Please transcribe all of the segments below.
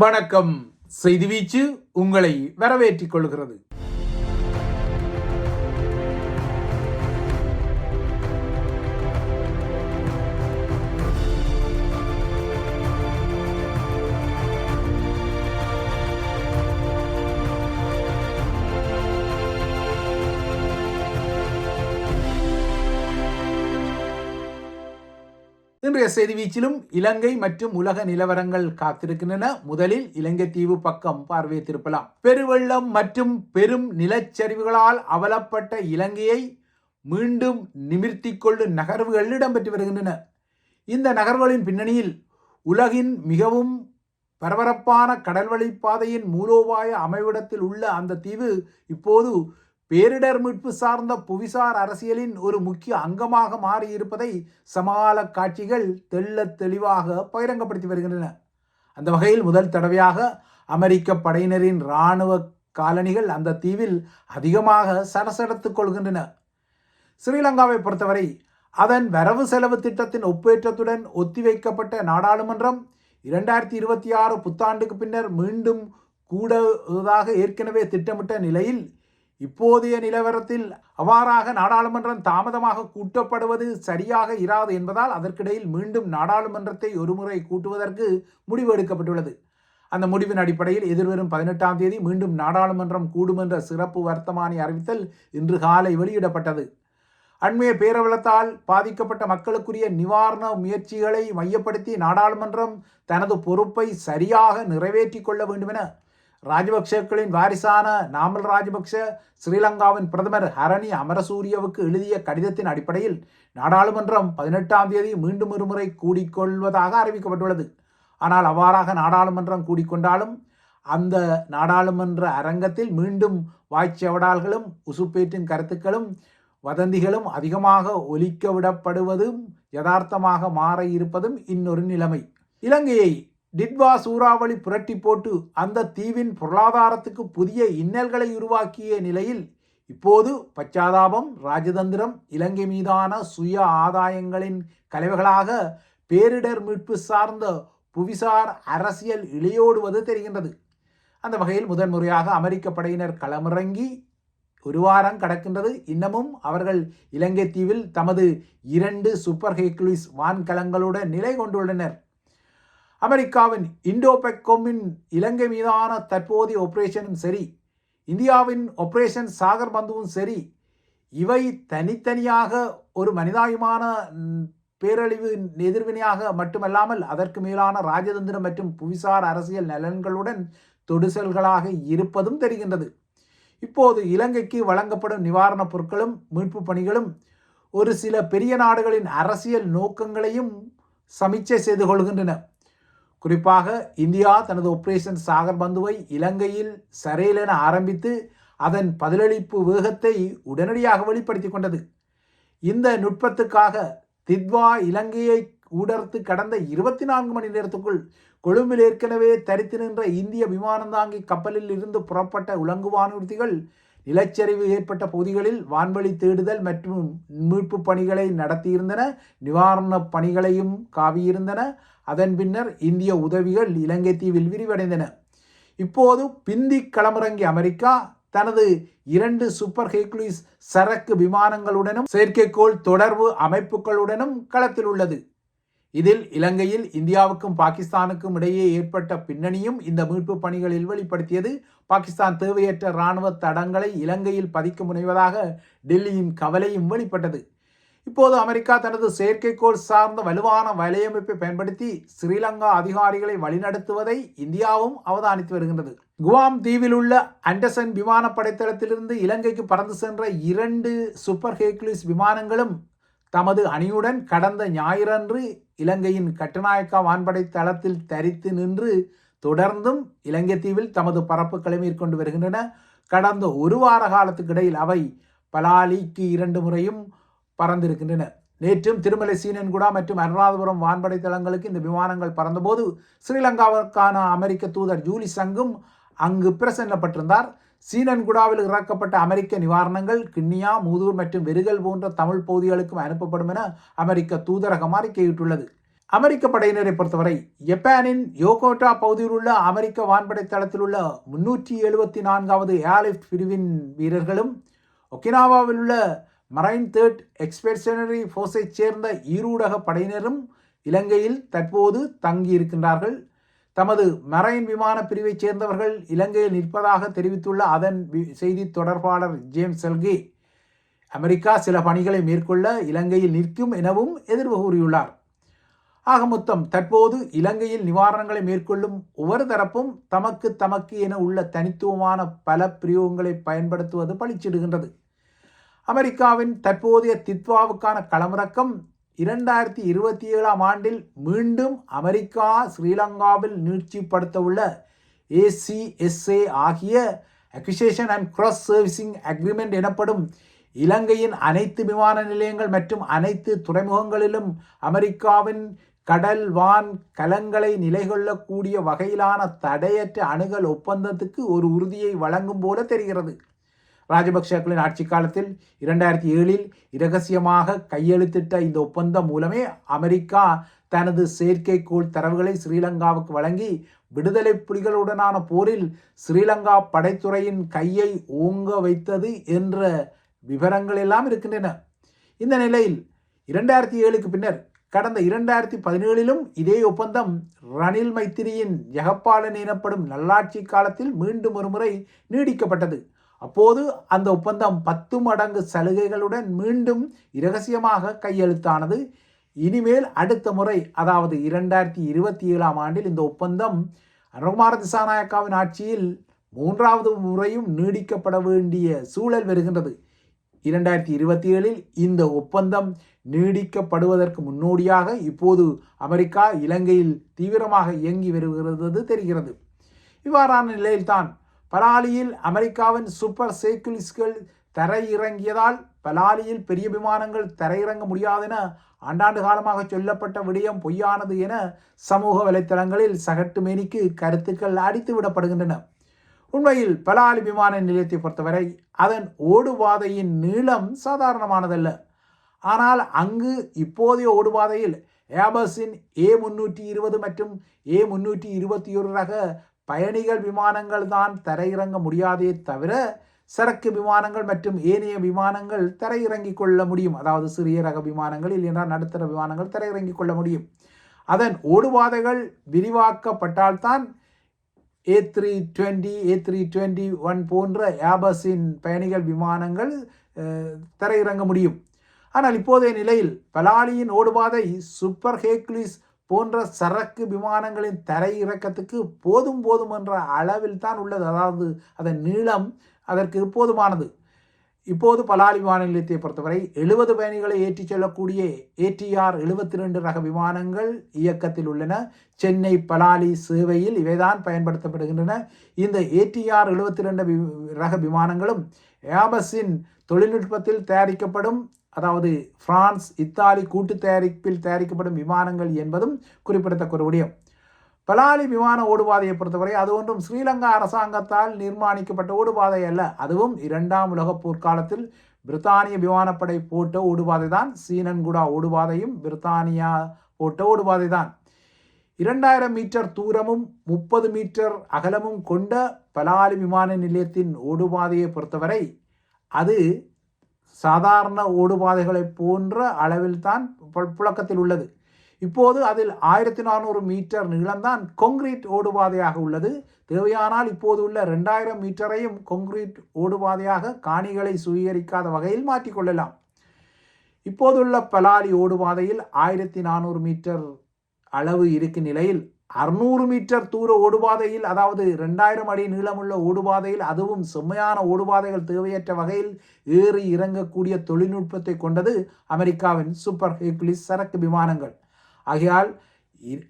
வணக்கம். செய்தி வீச்சு உங்களை வரவேற்றிக் கொள்கிறது. இன்றைய செய்தி வீச்சிலும் இலங்கை மற்றும் உலக நிலவரங்கள் காத்திருக்கின்றன. முதலில் இலங்கை தீவு பக்கம் பார்வையை திருப்பலாம் பெருவெள்ளம் மற்றும் பெரும் நிலச்சரிவுகளால் அவலப்பட்ட இலங்கையை மீண்டும் நிமிர்த்தி கொள்ளும் நகர்வுகள் இடம்பெற்று வருகின்றன. இந்த நகர்வுகளின் பின்னணியில் உலகின் மிகவும் பரபரப்பான கடல்வழி பாதையின் மூலோபாய அமைவிடத்தில் உள்ள அந்த தீவு இப்போது பேரிடர் மீட்பு சார்ந்த புவிசார் அரசியலின் ஒரு முக்கிய அங்கமாக மாறியிருப்பதை சமகால காட்சிகள் தெள்ளத் தெளிவாக பகிரங்கப்படுத்தி வருகின்றன. அந்த வகையில் முதல் தடவையாக அமெரிக்க படையினரின் இராணுவ காலணிகள் அந்த தீவில் அதிகமாக சடசடத்துக் கொள்கின்றன. ஸ்ரீலங்காவை பொறுத்தவரை அதன் வரவு செலவு திட்டத்தின் ஒப்பேற்றத்துடன் ஒத்திவைக்கப்பட்ட நாடாளுமன்றம் இரண்டாயிரத்தி இருபத்தி ஆறு புத்தாண்டுக்கு பின்னர் மீண்டும் கூடுவதாக ஏற்கனவே திட்டமிட்ட நிலையில் இப்போதைய நிலவரத்தில் அவ்வாறாக நாடாளுமன்றம் தாமதமாக கூட்டப்படுவது சரியாக இராது என்பதால் அதற்கிடையில் மீண்டும் நாடாளுமன்றத்தை ஒருமுறை கூட்டுவதற்கு முடிவு எடுக்கப்பட்டுள்ளது. அந்த முடிவின் அடிப்படையில் எதிர்வரும் பதினெட்டாம் தேதி மீண்டும் நாடாளுமன்றம் கூடும் என்ற சிறப்பு வர்த்தமானி அறிவித்தல் இன்று காலை வெளியிடப்பட்டது. அண்மைய பேரவலத்தால் பாதிக்கப்பட்ட மக்களுக்குரிய நிவாரண முயற்சிகளை மையப்படுத்தி நாடாளுமன்றம் தனது பொறுப்பை சரியாக நிறைவேற்றிக் கொள்ள வேண்டுமென ராஜபக்சேக்களின் வாரிசான நாமல் ராஜபக்ச ஸ்ரீலங்காவின் பிரதமர் ஹரணி அமரசூரியவுக்கு எழுதிய கடிதத்தின் அடிப்படையில் நாடாளுமன்றம் பதினெட்டாம் தேதி மீண்டும் ஒருமுறை கூடிக்கொள்வதாக அறிவிக்கப்பட்டுள்ளது. ஆனால் அவ்வாறாக நாடாளுமன்றம் கூடிக்கொண்டாலும் அந்த நாடாளுமன்ற அரங்கத்தில் மீண்டும் வாய்ச்சவடால்களும் உசுப்பேற்றின் கருத்துக்களும் வதந்திகளும் அதிகமாக ஒலிக்க விடப்படுவதும் யதார்த்தமாக மாற இருப்பதும் இன்னொரு நிலைமை. இலங்கையை டிட்வா சூறாவளி புரட்டி போட்டு அந்த தீவின் பொருளாதாரத்துக்கு புதிய இன்னல்களை உருவாக்கிய நிலையில் இப்போது பச்சாதாபம் ராஜதந்திரம் இலங்கை மீதான சுய ஆதாயங்களின் கலவைகளாக பேரிடர் மீட்பு சார்ந்த புவிசார் அரசியல் இளையோடுவது தெரிகின்றது. அந்த வகையில் முதன்முறையாக அமெரிக்க படையினர் களமிறங்கி ஒரு வாரம் கடக்கின்றது. இன்னமும் அவர்கள் இலங்கை தீவில் தமது இரண்டு சூப்பர் ஹெக்லிஸ் வான்கலங்களுடன் நிலை கொண்டுள்ளனர். அமெரிக்காவின் இண்டோபெக்கோமின் இலங்கை மீதான தற்போதைய ஆப்ரேஷனும் சரி இந்தியாவின் ஆப்ரேஷன் சாகர் பந்துவும் சரி இவை தனித்தனியாக ஒரு மனிதாயுமான பேரழிவு எதிர்வினையாக மட்டுமல்லாமல் அதற்கு மேலான ராஜதந்திரம் மற்றும் புவிசார் அரசியல் நலன்களுடன் தொடுசல்களாக இருப்பதும் தெரிகின்றது. இப்போது இலங்கைக்கு வழங்கப்படும் நிவாரணப் பொருட்களும் மீட்பு பணிகளும் ஒரு சில பெரிய நாடுகளின் அரசியல் நோக்கங்களையும் சமீட்சை செய்து கொள்கின்றன. குறிப்பாக இந்தியா தனது ஆபரேஷன் சாகர் பந்துவை இலங்கையில் சரையிலென ஆரம்பித்து அதன் பதிலளிப்பு வேகத்தை உடனடியாக வெளிப்படுத்தி கொண்டது. இந்த நுட்பத்துக்காக தித்வா இலங்கையை ஊடர்த்து கடந்த இருபத்தி நான்கு மணி நேரத்துக்குள் கொழும்பில் ஏற்கனவே தரித்து நின்ற இந்திய விமானந்தாங்கி கப்பலில் இருந்து புறப்பட்ட உலங்கு வானூர்திகள் நிலச்சரிவு ஏற்பட்ட பகுதிகளில் வான்வழி தேடுதல் மற்றும் மீட்பு பணிகளை நடத்தியிருந்தன நிவாரணப் பணிகளையும் காவியிருந்தன. அதன் பின்னர் இந்திய உதவிகள் இலங்கை தீவில் விரிவடைந்தன. இப்போது பிந்தி களமிறங்கிய அமெரிக்கா தனது இரண்டு சூப்பர் ஹெக்லிஸ் சரக்கு விமானங்களுடனும் செயற்கைக்கோள் தொடர்பு அமைப்புகளுடனும் களத்தில் உள்ளது இதில் இலங்கையில் இந்தியாவுக்கும் பாகிஸ்தானுக்கும் இடையே ஏற்பட்ட பின்னணியும் இந்த மீட்பு பணிகளில் வெளிப்படுத்தியது. பாகிஸ்தான் தேவையற்ற இராணுவ தடங்களை இலங்கையில் பதிக்க முனைவதாக டெல்லியின் கவலையும் வெளிப்பட்டது. இப்போது அமெரிக்கா தனது செயற்கைக்கோள் சார்ந்த வலுவான வலையமைப்பை பயன்படுத்தி ஸ்ரீலங்கா அதிகாரிகளை வழிநடத்துவதை இந்தியாவும் அவதானித்து வருகின்றது. குவாம் தீவில் உள்ள அண்டர்சன் விமானப்படைத்தளத்திலிருந்து இலங்கைக்கு பறந்து சென்ற இரண்டு சூப்பர் ஹேக்லிஸ் விமானங்களும் தமது அணியுடன் கடந்த ஞாயிறன்று இலங்கையின் கட்டுநாயக்கா வான்படை தளத்தில் தரித்து நின்று தொடர்ந்தும் இலங்கை தீவில் தமது பரப்புகளை மேற்கொண்டு வருகின்றன. கடந்த ஒரு வார காலத்துக்கு இடையில் அவை பலாலிக்கு இரண்டு முறையும் பறந்திருக்கின்றன. நேற்றும் திருமலை சீனன்குடா மற்றும் அனுராதபுரம் வான்படை தளங்களுக்கு இந்த விமானங்கள் பறந்தபோது ஸ்ரீலங்காவுக்கான அமெரிக்க தூதர் ஜூலி சங்கும் அங்கு பிரசன்னப்பட்டிருந்தார். சீனன்குடாவில் இறக்கப்பட்ட அமெரிக்க நிவாரணங்கள் கிண்ணியா மூதூர் மற்றும் வெறுகல் போன்ற தமிழ் பகுதிகளுக்கும் அனுப்பப்படும் என அமெரிக்க தூதரகம் அறிக்கையிட்டுள்ளது அமெரிக்க படையினரை பொறுத்தவரை ஜப்பானின் யோகோட்டா பகுதியில் உள்ள அமெரிக்க வான்படை தளத்தில் உள்ள முன்னூற்றி எழுபத்தி நான்காவது ஏர்லிஃப்ட் பிரிவின் வீரர்களும் ஒக்கினாவாவில் உள்ள மரைன் தேர்ட் எக்ஸ்பெடிஷனரி ஃபோர்ஸைச் சேர்ந்த ஈரூடக படையினரும் இலங்கையில் தற்போது தங்கியிருக்கின்றார்கள். தமது மரைன் விமான பிரிவைச் சேர்ந்தவர்கள் இலங்கையில் நிற்பதாக தெரிவித்துள்ள அதன் செய்தி தொடர்பாளர் ஜேம்ஸ் செல்கே அமெரிக்கா சில பணிகளை மேற்கொள்ள இலங்கையில் நிற்கும் எனவும் எதிர்வு கூறியுள்ளார் ஆக மொத்தம் தற்போது இலங்கையில் நிவாரணங்களை மேற்கொள்ளும் ஒவ்வொரு தரப்பும் தமக்கு தமக்கு என உள்ள தனித்துவமான பல பிரயோகங்களை பயன்படுத்துவது பளிச்சிடுகின்றது அமெரிக்காவின் தற்போதைய தித்வாவுக்கான களமிறக்கம் இரண்டாயிரத்தி இருபத்தி ஏழாம் ஆண்டில் மீண்டும் அமெரிக்கா ஸ்ரீலங்காவில் நீட்சிப்படுத்த உள்ள ஏசிஎஸ்ஏ ஆகிய acquisition and cross servicing agreement எனப்படும் இலங்கையின் அனைத்து விமான நிலையங்கள் மற்றும் அனைத்து துறைமுகங்களிலும் அமெரிக்காவின் கடல் வான் கலங்களை நிலைகொள்ளக்கூடிய வகையிலான தடையற்ற அணுகல் ஒப்பந்தத்துக்கு ஒரு உறுதியை வழங்கும் போல தெரிகிறது. ராஜபக்சேக்களின் ஆட்சி காலத்தில் இரண்டாயிரத்தி ஏழில் இரகசியமாக கையெழுத்திட்ட இந்த ஒப்பந்தம் மூலமே அமெரிக்கா தனது செயற்கைக்கோள் தரவுகளை ஸ்ரீலங்காவுக்கு வழங்கி விடுதலை புலிகளுடனான போரில் ஸ்ரீலங்கா படைத்துறையின் கையை ஓங்க வைத்தது என்ற விவரங்கள் எல்லாம் இருக்கின்றன. இந்த நிலையில் இரண்டாயிரத்தி ஏழுக்கு பின்னர் கடந்த இரண்டாயிரத்தி பதினேழிலும் இதே ஒப்பந்தம் ரணில் மைத்திரியின் ஜெகப்பாலன் எனப்படும் நல்லாட்சி காலத்தில் மீண்டும் ஒருமுறை நீடிக்கப்பட்டது. அப்போது அந்த ஒப்பந்தம் பத்து மடங்கு சலுகைகளுடன் மீண்டும் இரகசியமாக கையெழுத்தானது. இனிமேல் அடுத்த முறை அதாவது இரண்டாயிரத்தி இருபத்தி ஏழாம் ஆண்டில் இந்த ஒப்பந்தம் அனுகுமார திசாநாயக்காவின் ஆட்சியில் மூன்றாவது முறையும் நீடிக்கப்பட வேண்டிய சூழல் வருகின்றது. இரண்டாயிரத்தி இருபத்தி ஏழில் இந்த ஒப்பந்தம் நீடிக்கப்படுவதற்கு முன்னோடியாக இப்போது அமெரிக்கா இலங்கையில் தீவிரமாக இயங்கி வருகிறது தெரிகிறது. இவ்வாறான நிலையில்தான் பலாலியில் அமெரிக்காவின் சூப்பர் சேக்குலிஸ்கள் தரையிறங்கியதால் பலாலியில் பெரிய விமானங்கள் தரையிறங்க முடியாதென ஆண்டாண்டு காலமாக சொல்லப்பட்ட விடயம் பொய்யானது என சமூக வலைத்தளங்களில் சகட்டு மேனிக்கு கருத்துக்கள் அடித்து விடப்படுகின்றன உண்மையில் பலாலி விமான நிலையத்தை பொறுத்தவரை அதன் ஓடுபாதையின் நீளம் சாதாரணமானதல்ல. ஆனால் அங்கு இப்போதைய ஓடுபாதையில் ஏபஸின் ஏ முன்னூற்றி இருபது மற்றும் ஏ முன்னூற்றி இருபத்தி ஒரு ரக பயணிகள் விமானங்கள் தான் தரையிறங்க முடியாதே தவிர சரக்கு விமானங்கள் மற்றும் ஏனைய விமானங்கள் தரையிறங்கிக் கொள்ள முடியும். அதாவது சிறிய ரக விமானங்கள் இல்லையென்றால் நடுத்தர விமானங்கள் தரையிறங்கிக் கொள்ள முடியும். அதன் ஓடுபாதைகள் விரிவாக்கப்பட்டால்தான் A three twenty A three twenty one போன்ற ஏபஸின் பயணிகள் விமானங்கள் தரையிறங்க முடியும். ஆனால் இப்போதைய நிலையில் பலாலியின் ஓடுபாதை சூப்பர் ஹேக்லிஸ் போன்ற சரக்கு விமானங்களின் தரை இறக்கத்துக்கு போதும் போதும் என்ற அளவில் தான் உள்ளது. அதாவது அதன் நீளம் அதற்கு போதுமானது. இப்போது பலாலி விமான நிலையத்தை பொறுத்தவரை எழுபது பயணிகளை ஏற்றிச் செல்லக்கூடிய ஏடிஆர் எழுபத்தி ரெண்டு ரக விமானங்கள் இயக்கத்தில் உள்ளன. சென்னை பலாலி சேவையில் இவைதான் பயன்படுத்தப்படுகின்றன. இந்த ஏடிஆர் எழுபத்தி ரெண்டு ரக விமானங்களும் ஏபஸின் தொழில்நுட்பத்தில் தயாரிக்கப்படும் அதாவது பிரான்ஸ் இத்தாலி கூட்டு தயாரிப்பில் தயாரிக்கப்படும் விமானங்கள் என்பதும் குறிப்பிடத்தக்க விடயம். பலாலி விமான ஓடுபாதையை பொறுத்தவரை அது ஒன்றும் ஸ்ரீலங்கா அரசாங்கத்தால் நிர்மாணிக்கப்பட்ட ஓடுபாதை அல்ல. அதுவும் இரண்டாம் உலகப் போர்க்காலத்தில் பிரித்தானிய விமானப்படை போட்ட ஓடுபாதை தான் சீனன்குடா ஓடுபாதையும் பிரித்தானியா போட்ட ஓடுபாதை தான் இரண்டாயிரம் மீட்டர் தூரமும் முப்பது மீட்டர் அகலமும் கொண்ட பலாலி விமான நிலையத்தின் ஓடுபாதையை பொறுத்தவரை அது சாதாரண ஓடுபாதைகளைப் போன்ற அளவில் தான் புழக்கத்தில் உள்ளது. இப்போது அதில் ஆயிரத்தி நானூறு மீட்டர் நீளம்தான் கொங்கிரீட் ஓடுபாதையாக உள்ளது. தேவையானால் இப்போது உள்ள ரெண்டாயிரம் மீட்டரையும் கொங்கிரீட் ஓடுபாதையாக காணிகளை சுவீகரிக்காத வகையில் மாற்றிக்கொள்ளலாம் இப்போதுள்ள பலாலி ஓடுபாதையில் ஆயிரத்தி நானூறு மீட்டர் அளவு இருக்கும் நிலையில் அறுநூறு மீட்டர் தூர ஓடுபாதையில் அதாவது ரெண்டாயிரம் அடி நீளமுள்ள ஓடுபாதையில் அதுவும் செம்மையான ஓடுபாதைகள் தேவையற்ற வகையில் ஏறி இறங்கக்கூடிய தொழில்நுட்பத்தை கொண்டது அமெரிக்காவின் சூப்பர் ஹெக்லிஸ் சரக்கு விமானங்கள். ஆகையால்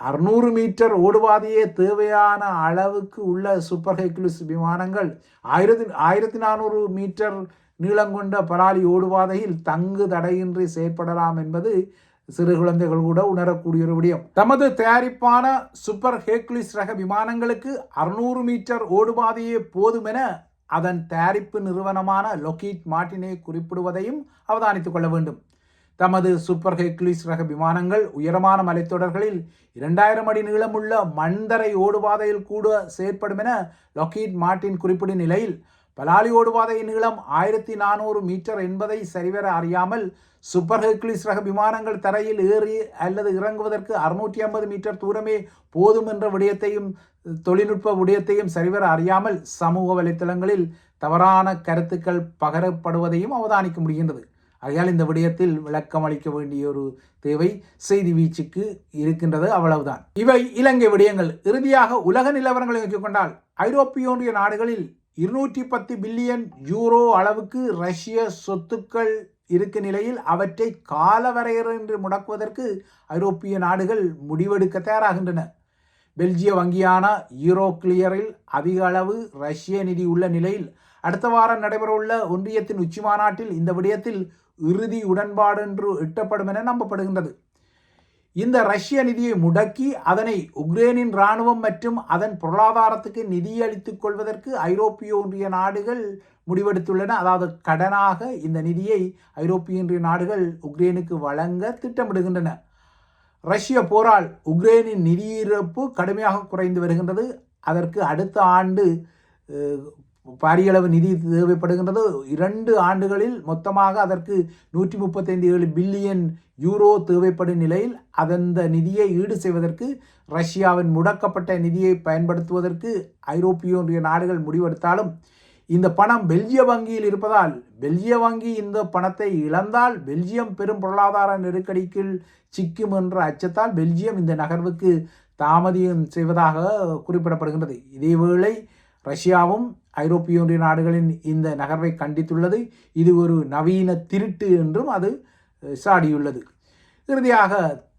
அறுநூறு மீட்டர் ஓடுபாதையே தேவையான அளவுக்கு உள்ள சூப்பர் ஹெக்லிஸ் விமானங்கள் ஆயிரத்தி ஆயிரத்தி நானூறு மீட்டர் நீளம் கொண்ட பலாலி ஓடுபாதையில் தங்கு தடையின்றி செயற்படலாம் என்பது சிறு குழந்தைகள் கூட உணரக்கூடிய ஒரு விடயம். தமது தயாரிப்பான சூப்பர் ஹேக்லிஸ் ரக விமானங்களுக்கு அறுநூறு மீட்டர் ஓடுபாதையே போதும் என அதன் தயாரிப்பு நிறுவனமான லொக்கீட் மார்ட்டினை குறிப்பிடுவதையும் அவதானித்துக் கொள்ள வேண்டும். தமது சூப்பர் ஹெக்லிஸ் ரக விமானங்கள் உயரமான மலைத்தொடர்களில் இரண்டாயிரம் அடி நீளமுள்ள மண்தரை ஓடுபாதையில் கூட செயற்படும் என லொக்கீட் மார்ட்டின் குறிப்பிடும் நிலையில் பலாலி ஓடுபாதையின் நீளம் ஆயிரத்தி நானூறு மீட்டர் என்பதை சரிவர அறியாமல் சூப்பர் ஹெர்குலிஸ் ரக விமானங்கள் தரையில் ஏறி அல்லது இறங்குவதற்கு அறுநூற்றி ஐம்பது மீட்டர் தூரமே போதும் என்ற விடயத்தையும் தொழில்நுட்ப விடயத்தையும் சரிவர அறியாமல் சமூக வலைத்தளங்களில் தவறான கருத்துக்கள் பகரப்படுவதையும் அவதானிக்க முடிகின்றது. ஆகையால் இந்த விடயத்தில் விளக்கம் அளிக்க வேண்டிய ஒரு தேவை செய்தி வீச்சுக்கு இருக்கின்றது அவ்வளவுதான். இவை இலங்கை விடயங்கள். இறுதியாக உலக நிலவரங்களை கொண்டால் ஐரோப்பிய ஒன்றிய நாடுகளில் இருநூற்றி பத்து பில்லியன் யூரோ அளவுக்கு ரஷ்ய சொத்துக்கள் இருக்க நிலையில் அவற்றை காலவரையறையின்றி முடக்குவதற்கு ஐரோப்பிய நாடுகள் முடிவெடுக்க தயாராகின்றன. பெல்ஜிய வங்கியான யூரோ கிளியரில் அதிக அளவு ரஷ்ய நிதி உள்ள நிலையில் அடுத்த வாரம் நடைபெறவுள்ள ஒன்றியத்தின் உச்சி மாநாட்டில் இந்த விடயத்தில் இறுதி உடன்பாடு என்று எட்டப்படும் என நம்பப்படுகின்றது. இந்த ரஷ்ய நிதியை முடக்கி அதனை உக்ரைனின் இராணுவம் மற்றும் அதன் பொருளாதாரத்துக்கு நிதியளித்துக் கொள்வதற்கு ஐரோப்பிய ஒன்றிய நாடுகள் முடிவெடுத்துள்ளன. அதாவது கடனாக இந்த நிதியை ஐரோப்பிய ஒன்றிய நாடுகள் உக்ரைனுக்கு வழங்க திட்டமிடுகின்றன. ரஷ்ய போரால் உக்ரைனின் நிதியிழப்பு கடுமையாக குறைந்து வருகின்றது. அதற்கு அடுத்த ஆண்டு பாரியளவு நிதி தேவைப்படுகின்றது. இரண்டு ஆண்டுகளில் மொத்தமாக அதற்கு நூற்றி முப்பத்தைந்து ஏழு பில்லியன் யூரோ தேவைப்படும் நிலையில் அந்த நிதியை ஈடு செய்வதற்கு ரஷ்யாவின் முடக்கப்பட்ட நிதியை பயன்படுத்துவதற்கு ஐரோப்பிய ஒன்றிய நாடுகள் முடிவெடுத்தாலும் இந்த பணம் பெல்ஜிய வங்கியில் இருப்பதால் பெல்ஜிய வங்கி இந்த பணத்தை இழந்தால் பெல்ஜியம் பெரும் பொருளாதார நெருக்கடிக்குள் சிக்கும் என்ற அச்சத்தால் பெல்ஜியம் இந்த நகர்வுக்கு தாமதியம் செய்வதாக குறிப்பிடப்படுகின்றது. இதேவேளை ரஷ்யாவும் ஐரோப்பிய ஒன்றிய நாடுகளின் இந்த நகர்வை கண்டித்துள்ளது. இது ஒரு நவீன திருட்டு என்றும் அது சாடியுள்ளது. இறுதியாக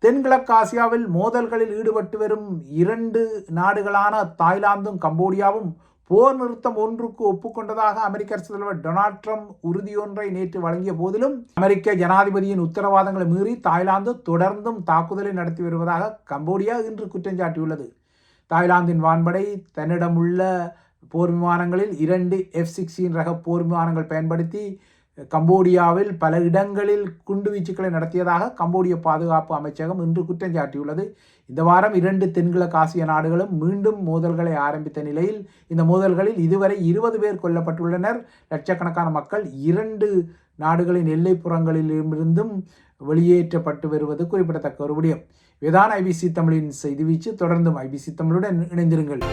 தென்கிழக்கு ஆசியாவில் மோதல்களில் ஈடுபட்டு வரும் இரண்டு நாடுகளான தாய்லாந்தும் கம்போடியாவும் போர் நிறுத்தம் ஒன்றுக்கு ஒப்புக்கொண்டதாக அமெரிக்க அரசு தலைவர் டொனால்ட் ட்ரம்ப் உறுதியொன்றை நேற்று வழங்கிய போதிலும் அமெரிக்க ஜனாதிபதியின் உத்தரவாதங்களை மீறி தாய்லாந்து தொடர்ந்தும் தாக்குதலை நடத்தி வருவதாக கம்போடியா இன்று குற்றம் சாட்டியுள்ளது தாய்லாந்தின் வான்படை தன்னிடமுள்ள போர் விமானங்களில் இரண்டு எஃப் சிக்ஸ்டீன் ரக போர் விமானங்கள் பயன்படுத்தி கம்போடியாவில் பல இடங்களில் குண்டுவீச்சுக்களை நடத்தியதாக கம்போடிய பாதுகாப்பு அமைச்சகம் இன்று குற்றம் சாட்டியுள்ளது. இந்த வாரம் இரண்டு தென்கிழக்கு ஆசிய நாடுகளும் மீண்டும் மோதல்களை ஆரம்பித்த நிலையில் இந்த மோதல்களில் இதுவரை இருபது பேர் கொல்லப்பட்டுள்ளனர். லட்சக்கணக்கான மக்கள் இரண்டு நாடுகளின் எல்லைப்புறங்களிலிருந்தும் வெளியேற்றப்பட்டு வருவது குறிப்பிடத்தக்க ஒரு விடயம். இதான் ஐபிசி தமிழின் செய்தி வீச்சு தொடர்ந்தும் ஐபிசி தமிழுடன் இணைந்திருங்கள்.